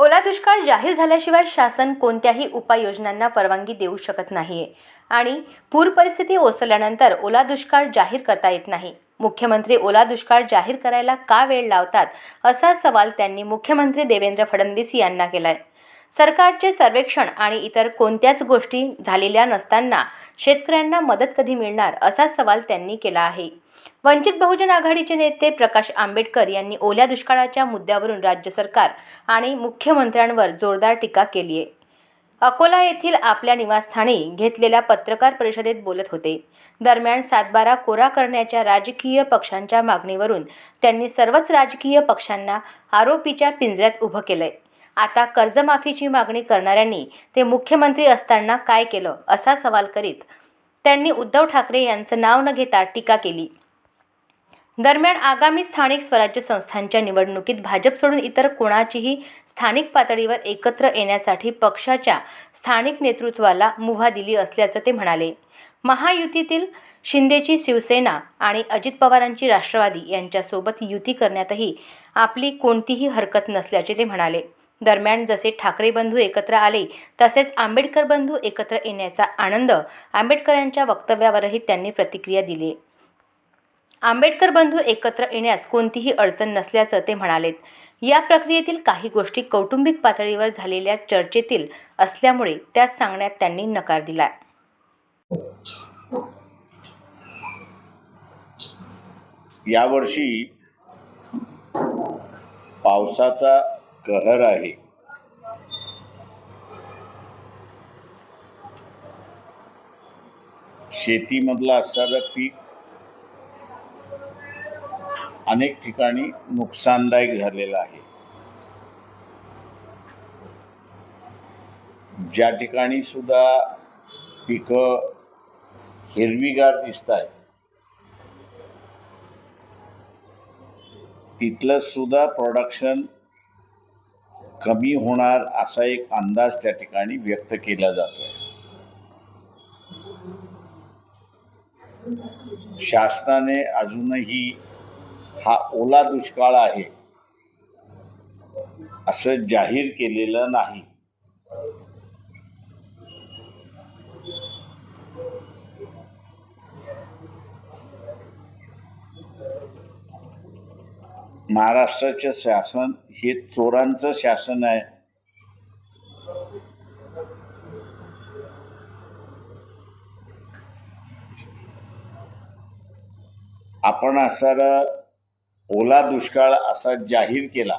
ओला दुष्काळ जाहीर झाल्याशिवाय शासन कोणत्याही उपाययोजनांना परवानगी देऊ शकत नाहीये. आणि पूर परिस्थिती ओसरल्यानंतर ओला दुष्काळ जाहीर करता येत नाही. मुख्यमंत्री ओला दुष्काळ जाहीर करायला का वेळ लावतात असा सवाल त्यांनी मुख्यमंत्री देवेंद्र फडणवीस यांना केलाय. सरकारचे सर्वेक्षण आणि इतर कोणत्याच गोष्टी झालेल्या नसताना शेतकऱ्यांना मदत कधी मिळणार असा सवाल त्यांनी केला आहे. वंचित बहुजन आघाडीचे नेते प्रकाश आंबेडकर यांनी ओल्या दुष्काळाच्या मुद्द्यावरून राज्य सरकार आणि मुख्यमंत्र्यांवर जोरदार टीका केली आहे. अकोला येथील आपल्या निवासस्थानी घेतलेल्या पत्रकार परिषदेत बोलत होते. दरम्यान सातबारा कोरा करण्याच्या राजकीय पक्षांच्या मागणीवरून त्यांनी सर्वच राजकीय पक्षांना आरोपीच्या पिंजऱ्यात उभं केलंय. आता कर्जमाफीची मागणी करणाऱ्यांनी ते मुख्यमंत्री असताना काय केलं असा सवाल करीत त्यांनी उद्धव ठाकरे यांचं नाव न घेता टीका केली. दरम्यान आगामी स्थानिक स्वराज्य संस्थांच्या निवडणुकीत भाजप सोडून इतर कोणाचीही स्थानिक पातळीवर एकत्र येण्यासाठी पक्षाच्या स्थानिक नेतृत्वाला मुभा दिली असल्याचं ते म्हणाले. महायुतीतील शिंदेची शिवसेना आणि अजित पवारांची राष्ट्रवादी यांच्यासोबत युती करण्यातही आपली कोणतीही हरकत नसल्याचे ते म्हणाले. दरम्यान जसे ठाकरे बंधू एकत्र आले तसेच आंबेडकर बंधू एकत्र येण्याचा आनंद आंबेडकरांच्या वक्तव्यावरही त्यांनी प्रतिक्रिया दिली. आंबेडकर बंधू एकत्र येण्यास कोणतीही अडचण नसल्याचं ते म्हणालेत. या प्रक्रियेतील काही गोष्टी कौटुंबिक पातळीवर झालेल्या चर्चेतील असल्यामुळे त्या सांगण्यात त्यांनी नकार दिला. यावर्षी पावसाचा कहर आहे. शेतीमधला असणारं पीक अनेक ठिकाणी नुकसानदायक झालेलं आहे. ज्या ठिकाणी सुद्धा पिकं हिरवीगार दिसत आहे तिथलं सुद्धा प्रोडक्शन कमी होणार असा एक अंदाज त्या ठिकाणी व्यक्त केला जातोय. शासनाने अजूनही हा ओला दुष्काळ आहे असं जाहीर केलेलं नाही. महाराष्ट्राचे शासन हे चोरांचं शासन आहे. आपण असा ओला दुष्काळ असा जाहीर केला.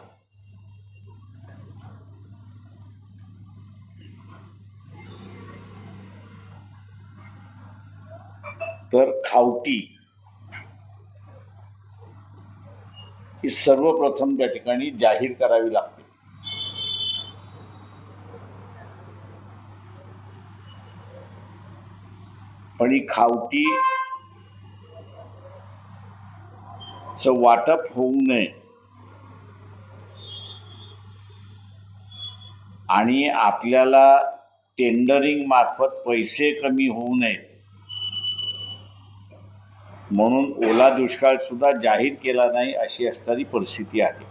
तर खावटी. ही सर्वप्रथम त्या ठिकाणी जाहीर करावी लागते. पण ही खावटी च वाटप होऊ नये. आणि आपल्याला टेंडरिंग मार्फत पैसे कमी होऊ नयेत. म्हणून ओला दुष्काळ सुद्धा जाहीर केला नाही अशी असणारी परिस्थिती आहे.